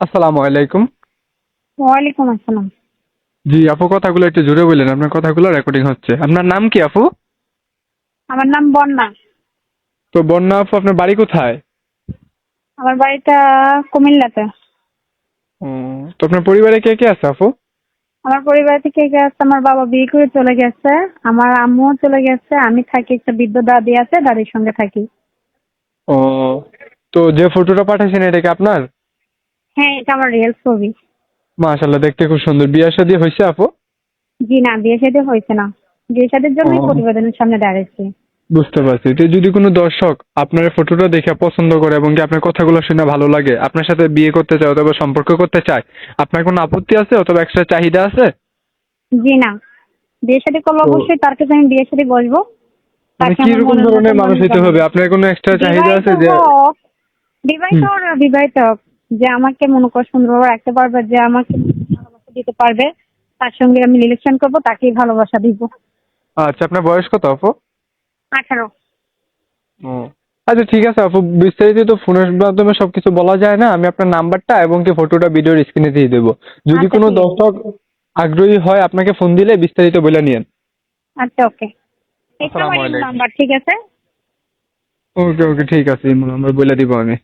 আসসালামু আলাইকুম। ওয়ালাইকুম আসসালাম। জি আপু কথাগুলো একটু জোরে বললেন। আপনার কথাগুলো রেকর্ডিং হচ্ছে। আপনার নাম কি আপু? আমার নাম বন্যা। তো বন্যা আপু আপনার বাড়ি কোথায়? আমার বাড়িটা কুমিল্লাতে। তো আপনার পরিবারে কে কে আছে আপু? আমার পরিবার থেকে গেছে আমার বাবা বিয়ে করে চলে গেছে। আমার আম্মুও চলে গেছে। আমি থাকি একটা বৃদ্ধ দাদি আছে দাদির সঙ্গে থাকি। ও তো যে ফটোটা পাঠাইছেন এটা কি আপনার? হ্যাঁ এটা আমার রিয়েল ছবি। মাশাল্লাহ দেখতে খুব সুন্দর। বিয়ে শাদী হয়েছে আপু? জি না বিয়ে শাদী হয়েছে না। বিয়ে শাদীর জন্যই ও। প্রতিবেদনের সামনে দাঁড়িয়েছি। বুঝতে পারছি। তো যদি কোনো দর্শক আপনার ফটোটা দেখে পছন্দ করে এবং কি আপনার কথাগুলো শুনে ভালো লাগে আপনার সাথে বিয়ে করতে চায় অথবা সম্পর্ক করতে চায় আপনার কোনো আপত্তি আছে অথবা এক্সট্রা চাহিদা আছে? জি না। বিয়ে শাদী করলে অবশ্যই তার কাছে আমি বিয়ে শাদী বসবো। মানে কি রকম ধরনের মানুষ মানুষ হতে হবে? আপনার কোনো এক্সট্রা চাহিদা আছে যে বিবাহিত বিবাহিত যে আমাকে মনে কর সুন্দরভাবে রাখতে পারবে যে আমাকে ভালোবাসা দিতে পারবে তার সঙ্গে আমি রিলেশন করব তাকেই ভালোবাসা দিব। আচ্ছা আপনার বয়স কত আপু? আঠারো। ও। আচ্ছা ঠিক আছে আপু বিস্তারিত তো ফোনের মাধ্যমে সবকিছু বলা যায় না আমি আপনার নাম্বারটা এবং কি ফটোটা ভিডিওর স্ক্রিনে দিয়ে দেবো। যদি আচ্ছা, কোনো দর্শক আগ্রহী হয় আপনাকে ফোন দিলে বিস্তারিত বলে নিয়েন। আচ্ছা ওকে। নাম্বার ঠিক আছে? ওকে ওকে ঠিক আছে নাম্বার বলে দিব আমি।